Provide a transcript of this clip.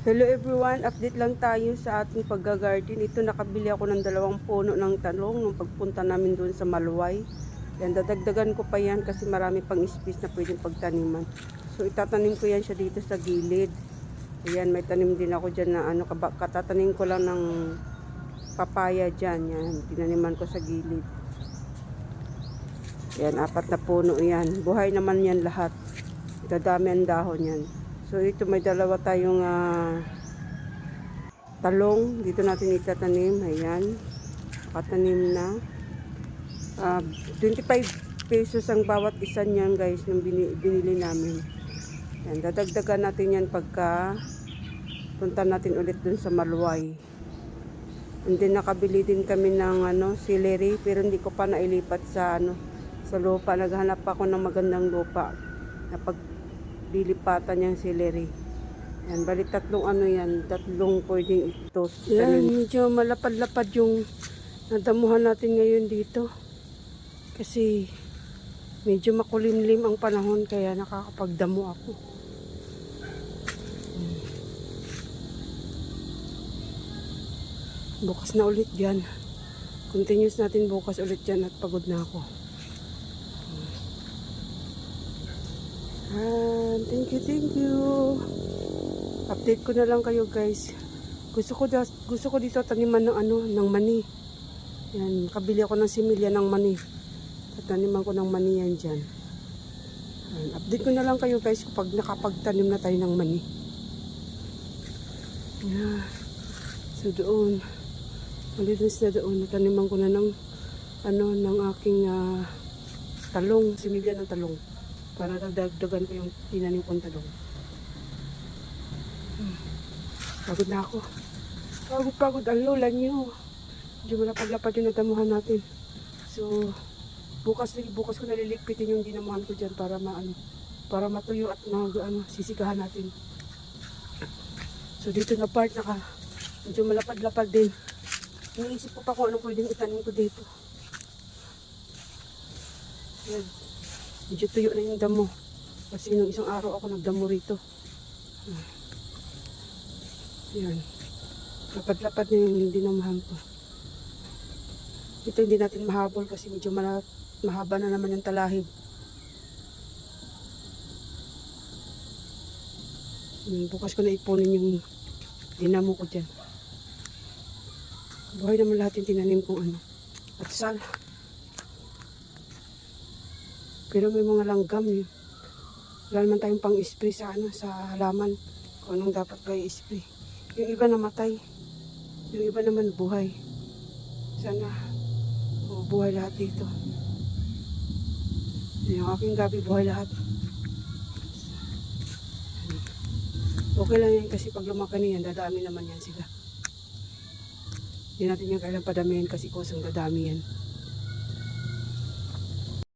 Hello everyone, update lang tayo sa ating pagga-garden. Ito nakabili ako ng dalawang puno ng talong nung pagpunta namin doon sa Maluway. Yan, dadagdagan ko pa yan kasi marami pang space na pwedeng pagtaniman. So itatanim ko yan siya dito sa gilid. Ayan, may tanim din ako dyan na ano, katatanim ko lang ng papaya dyan. Yan, tinaniman ko sa gilid. Yan, apat na puno yan. Buhay naman yan lahat. Dadami ang dahon yan. So ito may dalawa tayong ah, talong. Dito natin itatanim. Ayan. Katanim na. Ah, 25 pesos ang bawat isa niyan guys nung bini- binili namin. Yan, dadagdagan natin yan pagka punta natin ulit dun sa Maluway. And then nakabili din kami ng ano, celery pero hindi ko pa nailipat sa ano sa lupa. Naghanap ako ng magandang lupa na pag lilipatan yung celery. Yan, bali tatlong ano yan, tatlong pwedeng ito. Yan, medyo malapad-lapad yung nadamuhan natin ngayon dito. Kasi medyo makulimlim ang panahon kaya nakakapagdamo ako. Bukas na ulit yan. Continuous natin bukas ulit yan at pagod na ako. Ah, thank you, thank you. Update ko na lang kayo guys. Gusto ko da- gusto ko dito taniman ng ano, ng mani. Yan, kabili ako ng similya ng mani. Tataniman ko ng mani yan dyan. Yan, update ko na lang kayo guys kapag nakapagtanim na tayo ng mani. Yan. So doon, malinis na doon, nataniman ko na ng ano, ng aking ah, talong, similya ng talong para dagdagan ko yung tinanim kong talong. Hmm. Pagod na ako. Pagod, pagod. Ang lola niyo. Medyo malapad-lapad yung natamuhan natin. So, bukas, bukas ko naliligpitin yung dinamuhan ko dyan para maano para matuyo at mag, ano, sisikahan natin. So, dito na part naka medyo malapad-lapad din. Iniisip ko pa kung ano pwedeng itanim ko dito. Yan. Medyo tuyo na yung damo. Kasi nung isang araw ako nagdamo rito. Yan. Lapad-lapad na yung dinamahan ko. Ito hindi natin mahabol kasi medyo mahaba na naman yung talahib. Hmm, bukas ko na ipunin yung dinamo ko dyan. Buhay naman lahat yung tinanim kong ano. At sal. Pero may mga langgam eh. Wala naman tayong pang spray sa ano, sa halaman. Kung anong dapat ba i-spray. Yung iba namatay. Yung iba naman buhay. Sana oh, buhay lahat dito. Yung aking gabi buhay lahat. Okay lang yan kasi pag lumaki na yan, dadami naman yan sila. Hindi natin yan kailang padamihin kasi kusang dadami yan.